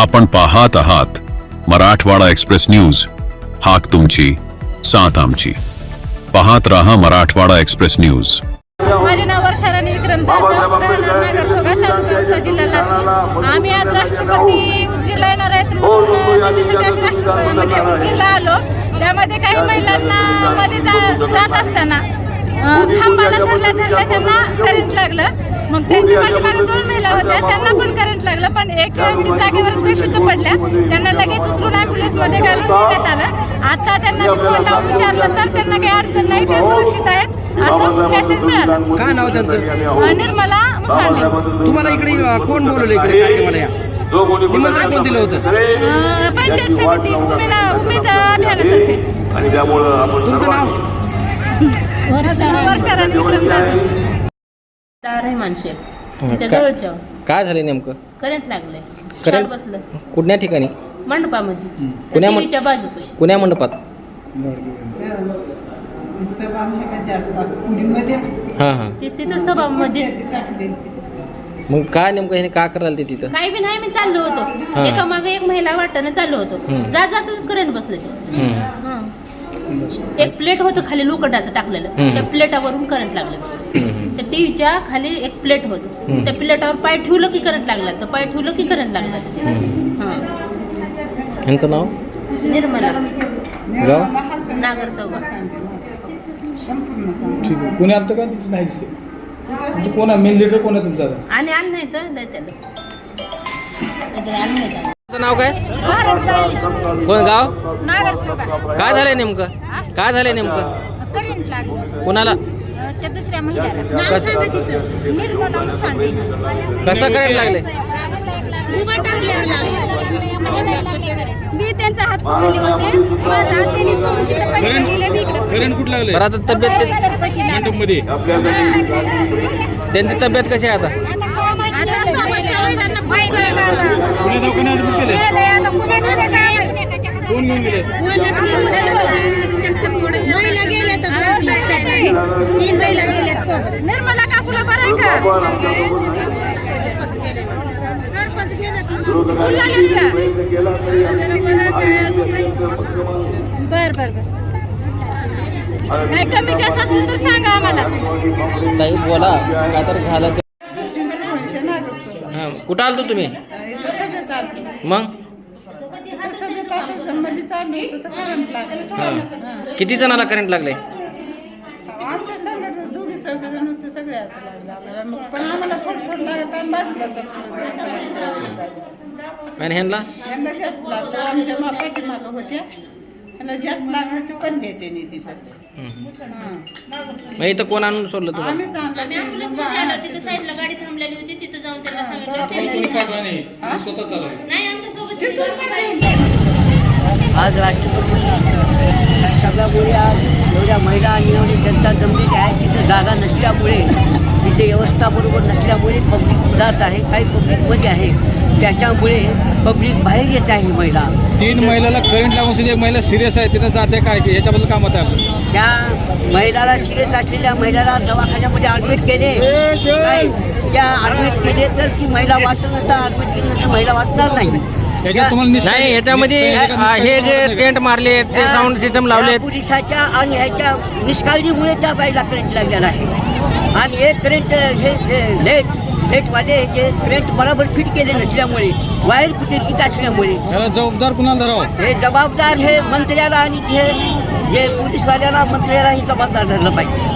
आपण पाहत आहात मराठवाडा एक्सप्रेस न्यूज. हाक तुमची साथ आमची. पाहत रहा मराठवाडा एक्सप्रेस न्यूज. माझे नाव वर्षा राणी विक्रम जाधव. राहणार नागरसोगा तालुका औसा जिल्हा लातूर. आम्ही आज राष्ट्रपती उदगीरला येणार आहेत. त्याच्यासाठी आम्ही राष्ट्रपती म्हणजे उदगीरला आलो. त्यामध्ये काही महिलांना मध्ये जात असताना खांबाला धरल्या धरल्या त्यांना करंट लागलं. मग त्यांची पाठीमागे दोन महिला होत्या त्यांना पण करंट लागलं पण एक जागेवर बेशुद्ध पडल्या. त्यांना लगेच उचलून ॲम्ब्युलन्समध्ये घालून नेण्यात आलं. आता त्यांना फोन लावून विचारलं तर त्यांना काही अडचण नाही ते सुरक्षित आहेत. असं मेसेज मिळाला. काय नाव त्यांचं? निर्मला मुसांडे. तुम्हाला इकडे कोण बोलवलं इकडे कार्यक्रमाला या? निमंत्रण कोण दिलं होतं? अं, पंचायत समिती उमेद उमेद अभियानातर्फे. तुमचं नाव? वर्षाराणी विक्रम जाधव रहमान शेख त्याच्या काय- जवळच्या काय झाले नेमकं? करंट लागलंय? शॉर्ट बसलं. कुठल्या ठिकाणी? मंडपामध्ये. कुण्या मं- टीव्हीच्या बाजूपाशी कुण्या मंडपात? हां हां. ते तिथं सभामध्ये मग काय नेमकं ह्याने काय करायला ते तिथं? काही बी नाही मी चाललो होतो. हा. एका मागे एक महिला वाटणं चाललो होतो. जात जातच करंट बसलं ते. हं. एक प्लेट होतं खाली लोखंडाचं टाकलेलं. त्या प्लेटावरून करंट लागलं. त्या टीव्हीच्या खाली एक प्लेट होत. हं. त्या प्लेटावर पाय ठेवलं की करंट लागला? तर पाय ठेवलं की करंट लागला? हां. ह्यांचं नाव? निर्मला. गाव? नागर चौगा ठीक आहे. कोणी का? नाही दिसते. म्हणजे कोण आहे? मेन लिडर कोण आहे तुमचा आता? आणि आलं नाही तर त्याला नाहीतर नाही नाव काय? कोण गाव? नागरसोगा काय झालंय नेमकं? काय झालंय नेमकं? करंट लागलं. कुणाला? त्या दुसऱ्या महिलेला नाव सांगा तिचं. निर्मला मुसांडे कसं करंट लागले? उभा टाकल्यावर लागलं. मी त्यांचा हात पकडले होते. माझा हात त्यांनी सोडून तिकडे पलीकडे गेले मी इकडे करंट कुठं लागले बरं आता तब्येत ते- मंडपमध्ये त्यांची तब्येत कशी आहे आता? समोरच्या महिलांना पाय दवाखान्यात ऍडमिट केले. कोण महिला गेल्या तीन महिला गेल्यात सोबत निर्मला काकूला बरं आहे का सरपंच बर बर बर काय कमी जास्त असेल तर सांगा आम्हाला ताई बोला. काय तर झालं ते. कुठं आलतो तुम्ही? मग? हां. किती जणाला करंट लागले आमच्या संघात दोघी चौघी जण होते सगळ्याच लागला आम्हाला. मग पण आम्हाला थोडं थोडं लागत आणि बाजूला सरकलं. आणि ह्यांना? यांना जास्त लागतं आमच्या मा पाठीमागं होत्या. यांना जास्त लागलं ते पण देते नाही तिथं. हां. मग इथं कोण आणून सोडलं तुम्हाला? आम्हीच आणलं आम्ही ते. ambulance मध्ये आलो तिथं साईडला गाडी थांबलेली होती तिथं जाऊन त्यांना सांगितलं. त्यांनी दिली. स्वतः चालू नाही आमच्यासोबत आज राष्ट्रपती सगळ्यामुळे आज एवढ्या महिला आणि एवढी जनता जमलेली आहे तिथं जागा नसल्यामुळे तिथे व्यवस्था बरोबर नसल्यामुळे पब्लिक जात आहे काही पब्लिकमध्ये आहे. त्याच्यामुळे पब्लिक बाहेर येत आहे महिला. तीन महिलाला करंट लागून सुद्धा महिला सिरियस आहे तिनं जाते काय की याच्याबद्दल काय मत आहे त्या महिलाला सिरियस असलेल्या महिलाला दवाखान्यामध्ये ॲडमिट केले. नाही त्या ॲडमिट केले तर ती महिला वाचत नसता ॲडमिट केली नसता महिला वाचणार नाही. याच्यात तुम्हाला निष्ठा- नाही आ, हे जे टेंट मारले ते साऊंड सिस्टम त्या लावलेत पोलिसाच्या आणि ह्याच्या निष्काळजीमुळे त्या बाईला करंट लागलेला आहे. आणि हे करंट हे हे लेट लेटवाले जे करंट बरोबर फिट केले नसल्यामुळे वायर कुठे असल्यामुळे. याला जबाबदार कुणाला धरावं? हे जबाबदार हे मंत्र्याला आणि हे जे पोलीसवाल्याला मंत्र्याला हे जबाबदार धरलं पाहिजे.